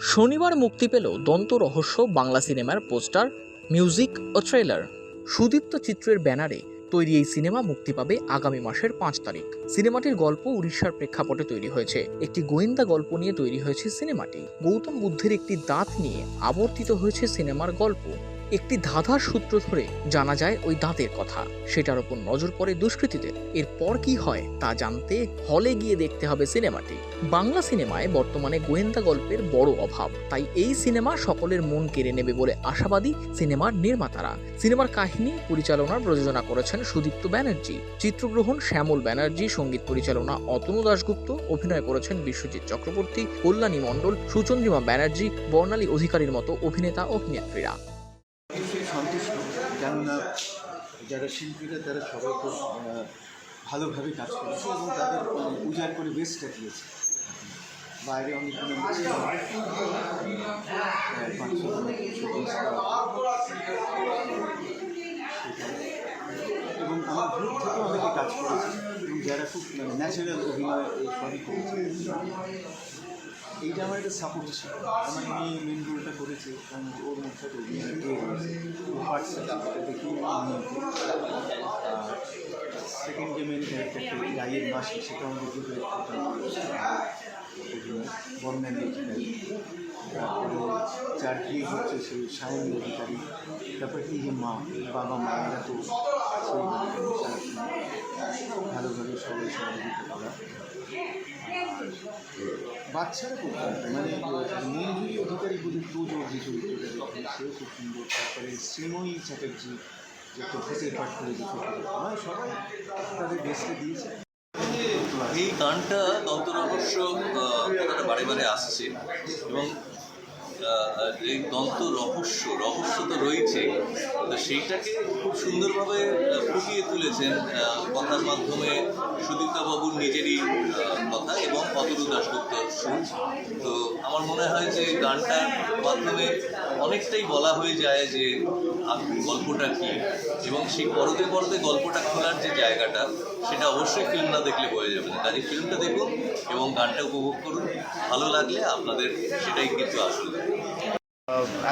শনিবার মুক্তি পেল দন্ত রহস্য বাংলা সিনেমার পোস্টার, মিউজিক ও ট্রেলার। সুদীপ্ত চিত্রের ব্যানারে তৈরি এই সিনেমা মুক্তি পাবে আগামী মাসের পাঁচ তারিখ। সিনেমাটির গল্প উড়িষ্যার প্রেক্ষাপটে তৈরি হয়েছে। একটি গোয়েন্দা গল্প নিয়ে তৈরি হয়েছে সিনেমাটি। গৌতম বুদ্ধের একটি দাঁত নিয়ে আবর্তিত হয়েছে সিনেমার গল্প। একটি ধাঁধার সূত্র ধরে জানা যায় ওই দাঁতের কথা। সেটার ওপর নজর পড়ে দুষ্কৃতীদের। এরপর কি হয় তা জানতে হলে গিয়ে দেখতে হবে সিনেমাটি। বাংলা সিনেমায় বর্তমানে গোয়েন্দা গল্পের বড় অভাব। তাই এই সিনেমা সকলের মন কেড়ে নেবে বলে আশাবাদী সিনেমার নির্মাতারা। সিনেমার কাহিনী পরিচালনা প্রযোজনা করেছেন সুদীপ্ত ব্যানার্জি। চিত্রগ্রহণ শ্যামল ব্যানার্জি, সংগীত পরিচালনা অতনু দাশগুপ্ত, অভিনয় করেছেন বিশ্বজিৎ চক্রবর্তী, কল্যাণী মণ্ডল, সুচন্দ্রিমা ব্যানার্জি, বর্ণালী অধিকারীর মতো অভিনেতা অভিনেত্রীরা কেননা যারা শিল্পীরা, তারা সবাই খুব ভালোভাবে কাজ করেছে এবং তাদের মানে উজাড় করে বেস্টটা দিয়েছে। বাইরে অনেক। এবং আমার গ্রুপ থেকেও অনেকে কাজ করেছে। এবং যারা খুব মানে ন্যাচারাল অভিনয় সবই করেছে। এইটা আমার একটা সাপোর্ট ছিল। আমার মেয়ে মেন রোলটা করেছে, কারণ ওর সেটা দেখি সেকেন্ড যে মেন ক্যারেক্টারটা রাইয়ের মাসি, সেটা আমাদের গ্রুপের বর্ণালী অধিকারী তারপরে হচ্ছে, সে সায়নী অধিকারী। তারপরে এই যে মা বাবা মা, এরা তো সেই ভালোভাবে সবাই সহযোগিতা করা। বাচ্চারা মানে নীলজুরি অধিকারী বোধহয় তুজো যে চরিত্রটা সেও খুব সুন্দর তারপরে শ্রীময়ী চ্যাটার্জি যে প্রফেসর পাঠ করে যে আমার সবাই তাদের দিয়েছে। এই গানটা দন্ত রহস্য কথাটা বারে বারে আসছে এবং এই দন্ত রহস্য রহস্য তো রয়েছে, তো সেইটাকে খুব সুন্দরভাবে ফুটিয়ে তুলেছেন কথার মাধ্যমে সুদীপ্তা বাবুর নিজেরই কথা এবং অতরু দাশগুপ্ত সুর তো আমার মনে হয় যে গানটার মাধ্যমে অনেকটাই বলা হয়ে যায় যে গল্পটা কী। এবং সেই পরতে পরতে গল্পটা খোলার যে জায়গাটা, সেটা অবশ্যই ফিল্ম না দেখলে বোঝা যাবে না। কাজে ফিল্মটা দেখুন এবং গানটা উপভোগ করুন। ভালো লাগলে আপনাদের সেটাই কিন্তু আসলে।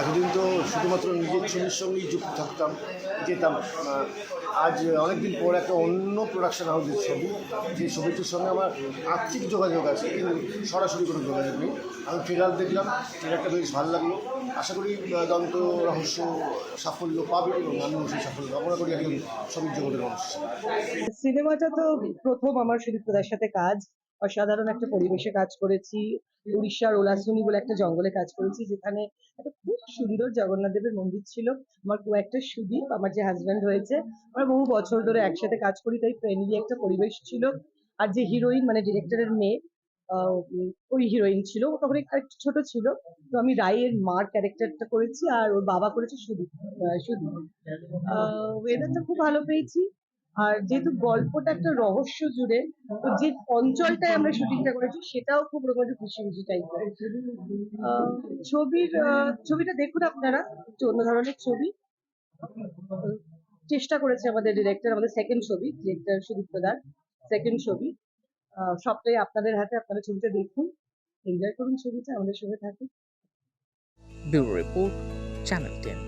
এতদিন তো শুধুমাত্র নিজের ছবির সঙ্গেই যুক্ত থাকতাম, যেতাম। আজ অনেকদিন পর একটা অন্য প্রোডাকশন হাউসের ছবি, যে ছবিটির সঙ্গে আমার আর্থিক যোগাযোগ আছে, কিন্তু সরাসরি কোনো যোগাযোগ নেই। আমি ট্রেলার দেখলাম ট্রেলারটা বেশ ভালো লাগল। আশা করি দন্ত রহস্য সাফল্য পাবে এবং আমিও সেই সাফল্য কামনা করি একজন ছবির জগতের মানুষ সিনেমাটা তো প্রথম আমার সুদীপ্তদার সাথে কাজ। অসাধারণ একটা পরিবেশে কাজ করেছি। উড়িষ্যার ওলাসুনি বলে একটা জঙ্গলে কাজ করেছি যেখানে একটা খুব সুন্দর জগন্নাথ দেবের মন্দির ছিল। আমার খুব একটা সুদীপ আমার যে হাজব্যান্ড হয়েছে আমরা বহু বছর ধরে একসাথে কাজ করি তাই ফ্রেন্ডলি একটা পরিবেশ ছিল। আর যে হিরোইন মানে ডিরেক্টরের মেয়ে ওই হিরোইন ছিল। ও তখন একটু ছোট ছিল। তো আমি রায়ের মার ক্যারেক্টারটা করেছি আর ওর বাবা করেছে সুদীপ আহ, সুদীপ। ওয়েদারটা খুব ভালো পেয়েছি। আর যেহেতু গল্পটা একটা রহস্য জুড়ে, তো যে অঞ্চলটায় আমরা শুটিংটা করেছি, সেটাও খুব রকম একটু খুশি খুশি টাইপের ছবির ছবিটা দেখুন আপনারা অন্য ধরনের ছবি। চেষ্টা করেছে আমাদের ডিরেক্টর আমাদের সেকেন্ড ছবি ডিরেক্টর সুদীপ্ত দার সেকেন্ড ছবি। সবটাই আপনাদের হাতে, আপনারা ছবিটা দেখুন এনজয় করুন ছবিটা, আমাদের সঙ্গে থাকুন। Bureau report, channel ten.